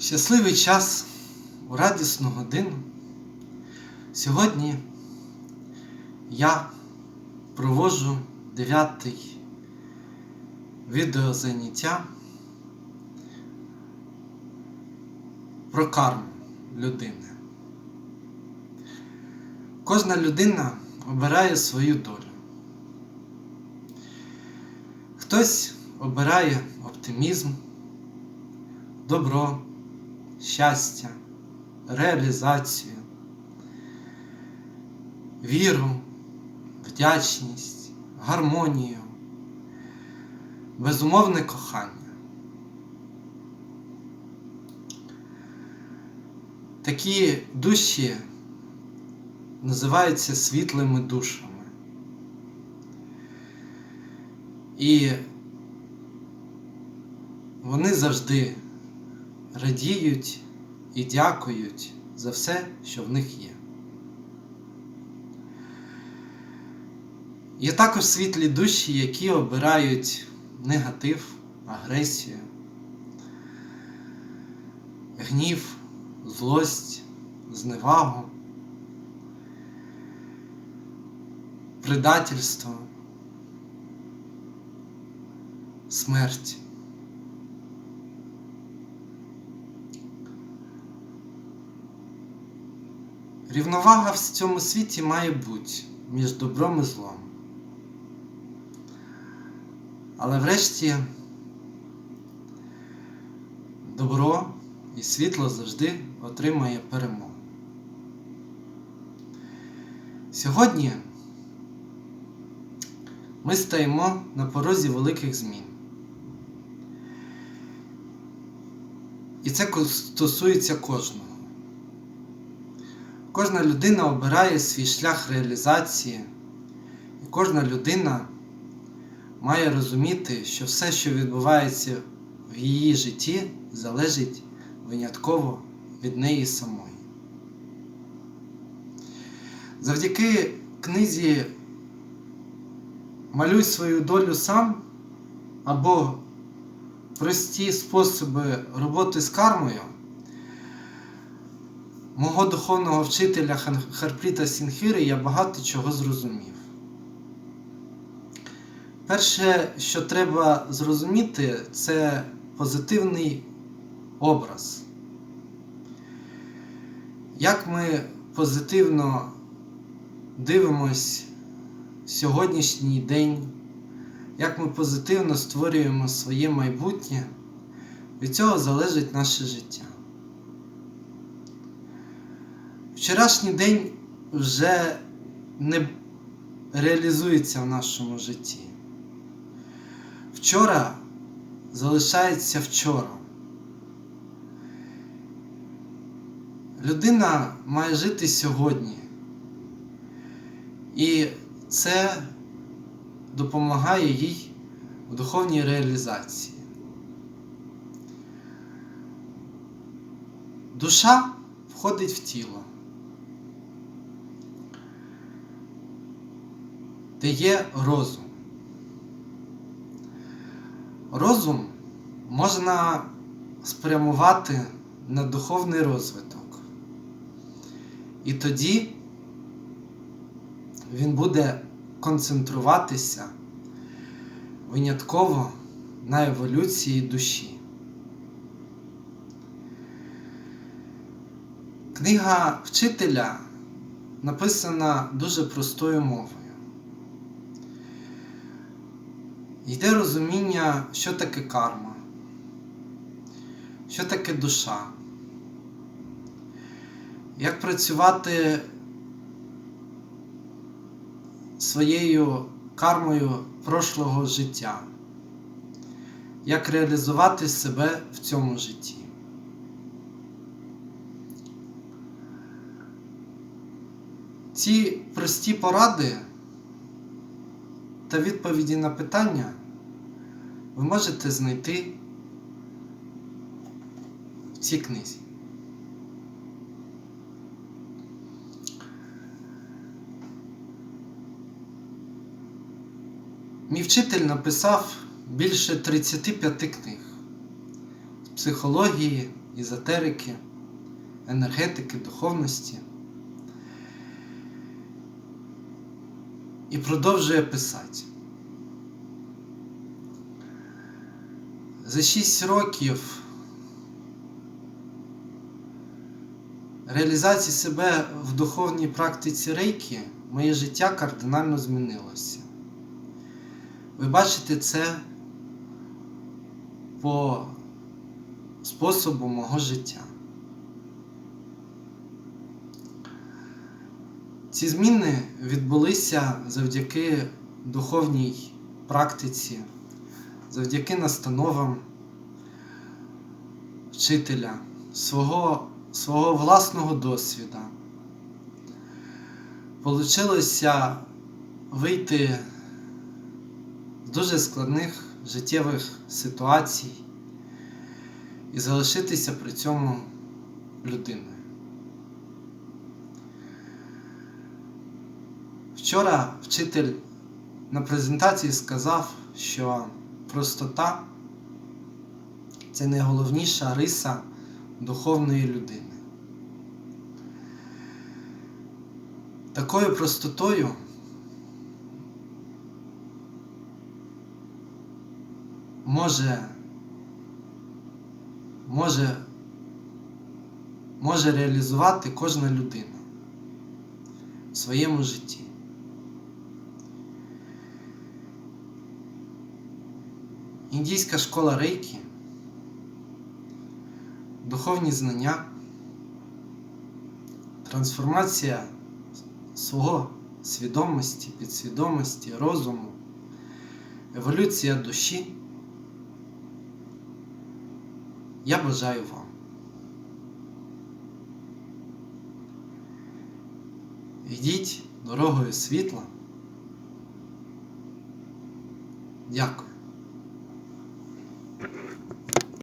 Щасливий час у радісну годину. Сьогодні я проводжу дев'ятий відеозаняття про карму людини. Кожна людина обирає свою долю. Хтось обирає оптимізм, добро, щастя, реалізацію, віру, вдячність, гармонію, безумовне кохання. Такі душі називаються світлими душами. І вони завжди радіють і дякують за все, що в них є. Є також світлі душі, які обирають негатив, агресію, гнів, злость, зневагу, предательство, смерть. Рівновага в цьому світі має бути між добром і злом. Але врешті добро і світло завжди отримає перемогу. Сьогодні ми стоїмо на порозі великих змін. І це стосується кожного. Кожна людина обирає свій шлях реалізації, і кожна людина має розуміти, що все, що відбувається в її житті, залежить винятково від неї самої. Завдяки книзі Малюй свою долю сам або прості способи роботи з кармою мого духовного вчителя Харпріта Сінхіри я багато чого зрозумів. Перше, що треба зрозуміти, це позитивний образ. Як ми позитивно дивимось сьогоднішній день, як ми позитивно створюємо своє майбутнє, від цього залежить наше життя. Вчорашній день вже не реалізується в нашому житті. Вчора залишається вчора. Людина має жити сьогодні. І це допомагає їй у духовній реалізації. Душа входить в тіло, де є розум. Розум можна спрямувати на духовний розвиток. І тоді він буде концентруватися винятково на еволюції душі. Книга вчителя написана дуже простою мовою. Йде розуміння, що таке карма, що таке душа, як працювати своєю кармою прошлого життя, як реалізувати себе в цьому житті. Ці прості поради та відповіді на питання ви можете знайти в цій книзі. Мій вчитель написав більше 35 книг з психології, езотерики, енергетики, духовності. І продовжує писати. За 6 років реалізації себе в духовній практиці рейки моє життя кардинально змінилося. Ви бачите це по способу мого життя. Ці зміни відбулися завдяки духовній практиці, завдяки настановам вчителя, свого, свого власного досвіду. Получилося вийти з дуже складних життєвих ситуацій і залишитися при цьому людиною. Вчора вчитель на презентації сказав, що простота це найголовніша риса духовної людини. Такою простотою може, може, може реалізувати кожна людина в своєму житті. Індійська школа рейкі, духовні знання, трансформація свого свідомості, підсвідомості, розуму, еволюція душі. Я бажаю вам. Йдіть дорогою світла. Дякую.